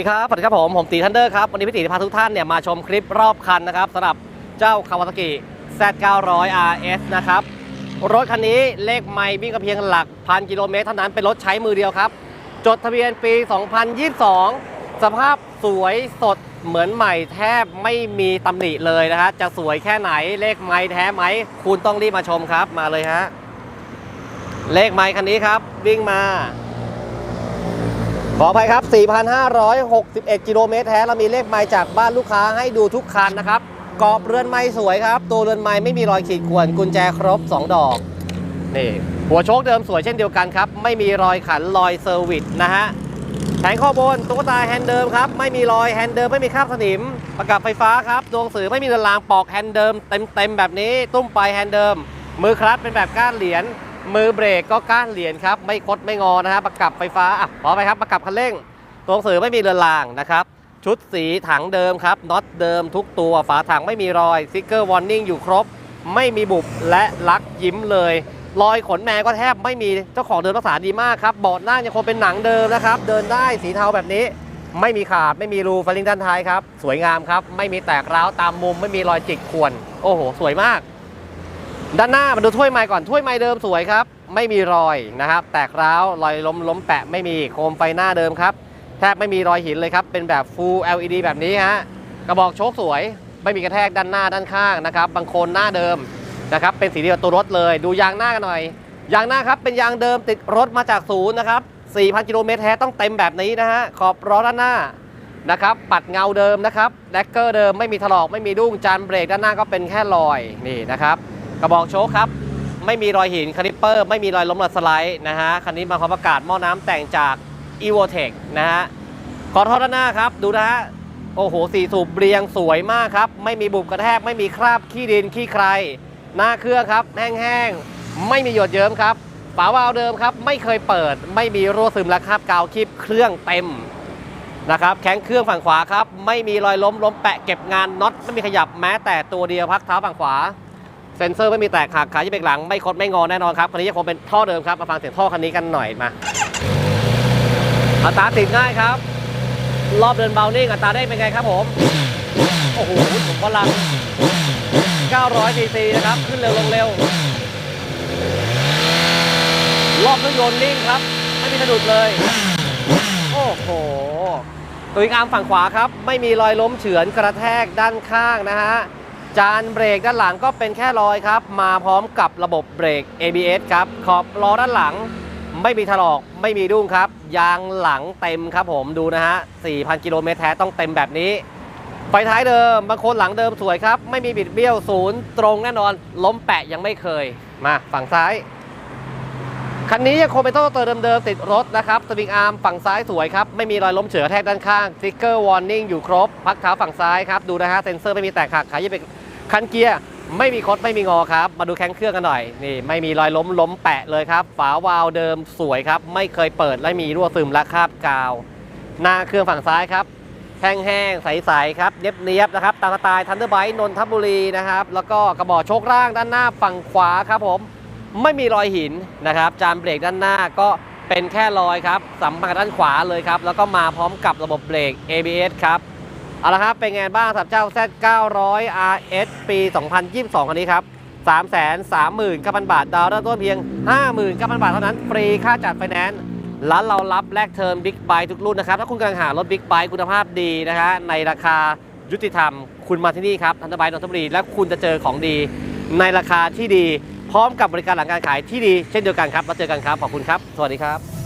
ดีครับ สวัสดีครับผม ผมตีทันเดอร์ครับ วันนี้พี่ตีจะพาทุกท่านเนี่ยมาชมคลิปรอบคันนะครับสำหรับเจ้าคาวาซากิ Z900 RS นะครับ รถคันนี้เลขไม่วิ่งกับเพียงหลักพันกิโลเมตรเท่านั้นเป็นรถใช้มือเดียวครับ จดทะเบียนปี 2022 สภาพสวยสดเหมือนใหม่แทบไม่มีตำหนิเลยนะฮะจะสวยแค่ไหนเลขไม้แท้ไหม คุณต้องรีบมาชมครับมาเลยฮะเลขไม้คันนี้ครับวิ่งมา ขออภัยครับ 4,561 กิโลเมตรแท้เรามีเลขไมล์จากบ้านลูกค้าให้ดูทุกคันนะครับกรอบเรือนไม้สวยครับ ตัวเรือนไม้ไม่มีรอยขีดข่วนกุญแจครบ 2 ดอกนี่หัวโชคเดิมสวยเช่นเดียวกันครับ ไม่มีรอยขันรอยเซอร์วิสนะฮะแผงข้อบนตุ๊กตาแฮนด์เดิมครับ ไม่มีรอยแฮนด์เดิมไม่มีคราบสนิม ประกับไฟฟ้าครับดวงสื่อไม่มีเรือนรางปอกแฮนด์เดิมเต็มๆแบบนี้ตุ้มปลายแฮนด์เดิม มือคลัตช์เป็นแบบก้านเหรียญ มือเบรกก็ก้านเหรียญครับ ไม่คดไม่งอนะฮะประกับไฟฟ้าอะขอไปครับประกับคันเร่ง ตัวหนังสือไม่มีเรือนรางนะครับ ชุดสีถังเดิมครับน็อตเดิมทุกตัวฝาถังไม่มีรอยสติ๊กเกอร์วอร์นิ่งอยู่ครบ ไม่มีบุบและลักยิ้มเลยรอยขนแมวก็แทบไม่มีเจ้าของเดิมรักษาดีมากครับเบาะนั่งยังคงเป็นหนังเดิมนะครับ เดินได้สีเทาแบบนี้ ไม่มีขาดไม่มีรูฟลิงด้านท้ายครับ สวยงามครับ ไม่มีแตกร้าวตามมุม ไม่มีรอยจิกข่วน โอ้โห สวยมาก ด้านหน้ามาดูถ้วยไม้ก่อนถ้วยไม้เดิมสวยครับ ไม่มีรอยนะครับ แตกร้าวรอยล้มล้มแปะไม่มีโคมไฟหน้าเดิมครับแทบไม่มีรอยหินเลยครับ เป็นแบบ Full LED แบบนี้ฮะกระบอกโชคสวย ไม่มีกระแทกด้านหน้าด้านข้างนะครับบางโคนหน้าเดิมนะครับ เป็นสีเดียวกับตัวรถเลย ดูยางหน้ากันหน่อย ยางหน้าครับเป็นยางเดิมติดรถมาจากศูนย์นะครับ 4,000 กิโลเมตรแท้ต้องเต็มแบบนี้นะฮะขอบล้อด้านหน้านะครับ ปัดเงาเดิมนะครับแดกเกอร์เดิมไม่มีถลอกไม่มีดุ้งจานเบรกด้านหน้าก็เป็นแค่รอยนี่นะครับ กระบอกโชคครับ ไม่มีรอยหินคาลิปเปอร์ ไม่มีรอยล้มหลัดสไลด์นะฮะ คันนี้มาพร้อมประกาศหม้อน้ำแต่งจาก e v o t e c นะฮะขอโทษด้านหน้าครับ ดูนะฮะ โอ้โหสีสูบเรียงสวยมากครับ ไม่มีบุบกระแทก ไม่มีคราบขี้ดินขี้ใคร หน้าเครื่องครับ แห้งๆ ไม่มีหยดเยิ้มครับ ฝาวาล์วเดิมครับ ไม่เคยเปิด ไม่มีรั่วซึมและคราบกาวคลิปเครื่องเต็มนะครับแข้งเครื่องฝั่งขวาครับ ไม่มีรอยล้มล้มแปะเก็บงานน็อตไม่มีขยับแม้แต่ตัวเดียวพักเท้าฝั่งขวา เซนเซอร์ไม่มีแตกหักขายี่เบรกหลังไม่คดไม่งอแน่นอนครับคันนี้ยังคงเป็นท่อเดิมครับมาฟังเสียงท่อคันนี้กันหน่อยมาอัตราติดง่ายครับ รอบเดินเบานิ่งอัตราได้เป็นไงครับผมโอ้โหผมพลัง900ซีซีนะครับ ขึ้นเร็วลงเร็ว รอบเครื่องยนต์นิ่งครับ ไม่มีสะดุดเลย โอ้โห ตัวอีกอาร์มฝั่งขวาครับ ไม่มีรอยล้มเฉือนกระแทกด้านข้างนะฮะ จานเบรกด้านหลังก็เป็นแค่รอยครับ มาพร้อมกับระบบเบรก ABS ครับ ขอบล้อด้านหลัง ไม่มีถลอก ไม่มีดุ้งครับ ยางหลังเต็มครับผมดูนะฮะ 4,000 กิโลเมตรแท้ต้องเต็มแบบนี้ ไฟท้ายเดิม บางคนหลังเดิมสวยครับ ไม่มีบิดเบี้ยวศูนย์ตรงแน่นอน ล้มแปะยังไม่เคย มาฝั่งซ้าย คันนี้ยังคงเป็นโต้เตอร์เดิมๆติดรถนะครับสวิงอาร์มฝั่งซ้ายสวยครับ ไม่มีรอยล้มเฉือแทกด้านข้างสติ๊กเกอร์วอร์นิ่งอยู่ครบ พักเท้าฝั่งซ้ายครับ ดูนะฮะ เซ็นเซอร์ไม่มีแตกหัก ขายยี่เป็นคันเกียร์ ไม่มีคดไม่มีงอครับ มาดูแข้งเครื่องกันหน่อย นี่ ไม่มีรอยล้มล้มแปะเลยครับ ฝาวาล์วเดิมสวยครับ ไม่เคยเปิดและมีรั่วซึมและคราบกาว หน้าเครื่องฝั่งซ้ายครับแห้งๆใสๆครับเนียบๆนะครับตามสไตล์ทันเดอร์ไบต์นนทบุรีนะครับแล้วก็กระบอกโชคร่างด้านหน้าฝั่งขวาครับผม ไม่มีรอยหินนะครับ จานเบรกด้านหน้าก็เป็นแค่รอยครับสัมผัสด้านขวาเลยครับ แล้วก็มาพร้อมกับระบบเบรก ABS ครับ เอาละครับ เป็นไงบ้างสับเจ้า Z900 RS ปี 2022 คันนี้ครับ 339,000 บาท ดาวน์เริ่มต้นเพียง 59,000 บาทเท่านั้น ฟรีค่าจัดไฟแนนซ์ร้านเรารับแลกเทอมบิ๊กไบทุกรุ่นนะครับ ถ้าคุณกำลังหารถบิ๊กไบคุณภาพดีนะฮะในราคายุติธรรม คุณมาที่นี่ครับทันตบค์นนทบุรีและคุณจะเจอของดี ในราคาที่ดี พร้อมกับบริการหลังการขายที่ดีเช่นเดียวกันครับมาเจอกันครับขอบคุณครับ สวัสดีครับ